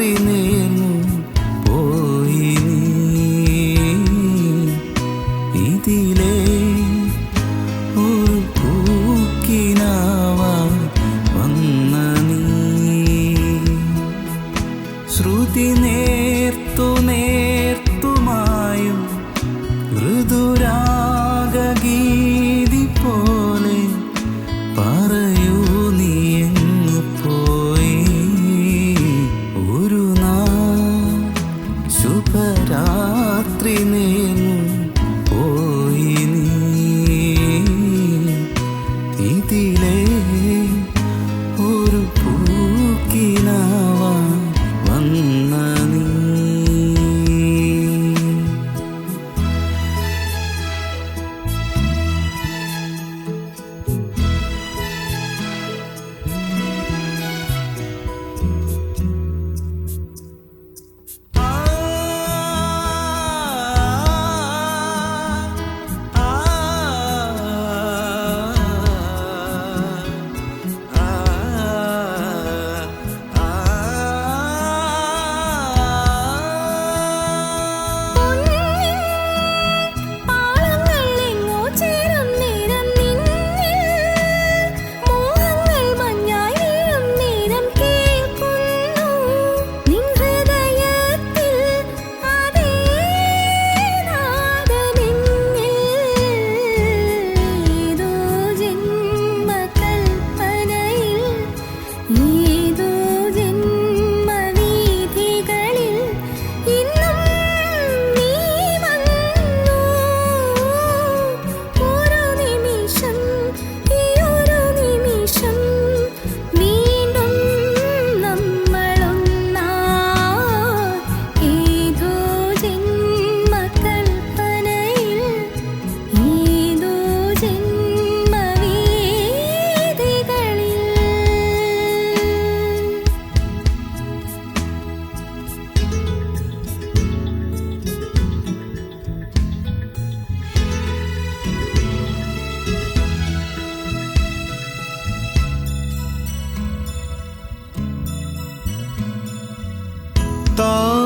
രാത്രി നീങ്ങും പോയി ഇതിലെ ഒരു പൂക്കിനാവാൻ വന്ന നീ. ശ്രുതി നേർത്തു നേ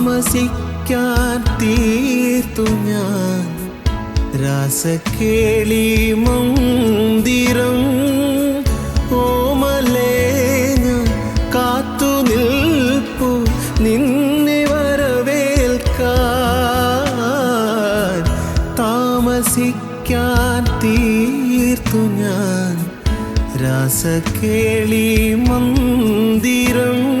താമസിക്കാൻ തീർത്തു ഞാൻ. രാസക്കേളി മന്ദിരം തീർത്തു ഞാൻ. രാസക്കേളി മന്ദിരം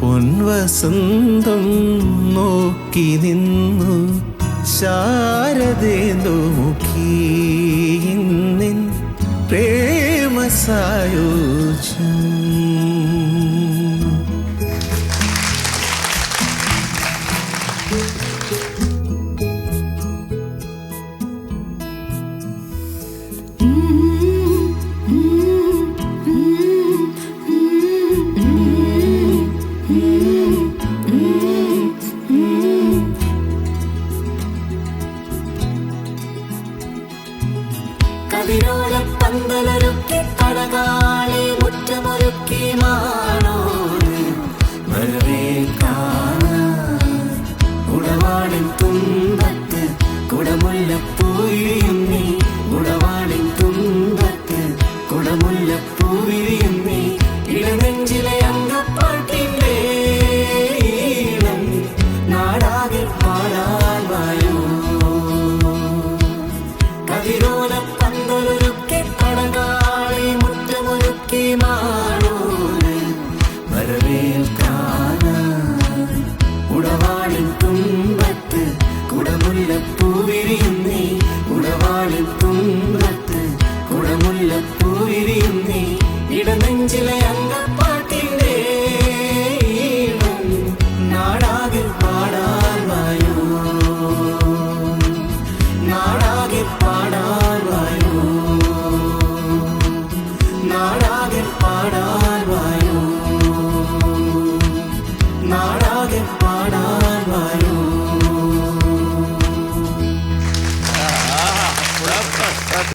പൊൻവസന്തം നോക്കി നിന്നു ശാരദേന്ദു മുഖീ നിൻ പ്രേമ കുടമുല്ലപ്പൂവിരിയും നീ ഇടനെഞ്ചിലെ അങ്കപ്പാട്ടിന്റെ നാടാകെ പാടാൻ വായോ? കതിരോല പന്തലൊരുക്കി കടകാളി മുറ്റമൊരുക്കി മാറൂര് വരവേൽക്കാനായി ഉടവാളിൻ തുമ്പത്ത് കുടമുല്ല നീ ഉടവാളിൻ തുമ്പത്ത് കുടമുല്ലപ്പൂവിരിയും നീ ഇടനെഞ്ചിലെ അങ്കപ്പ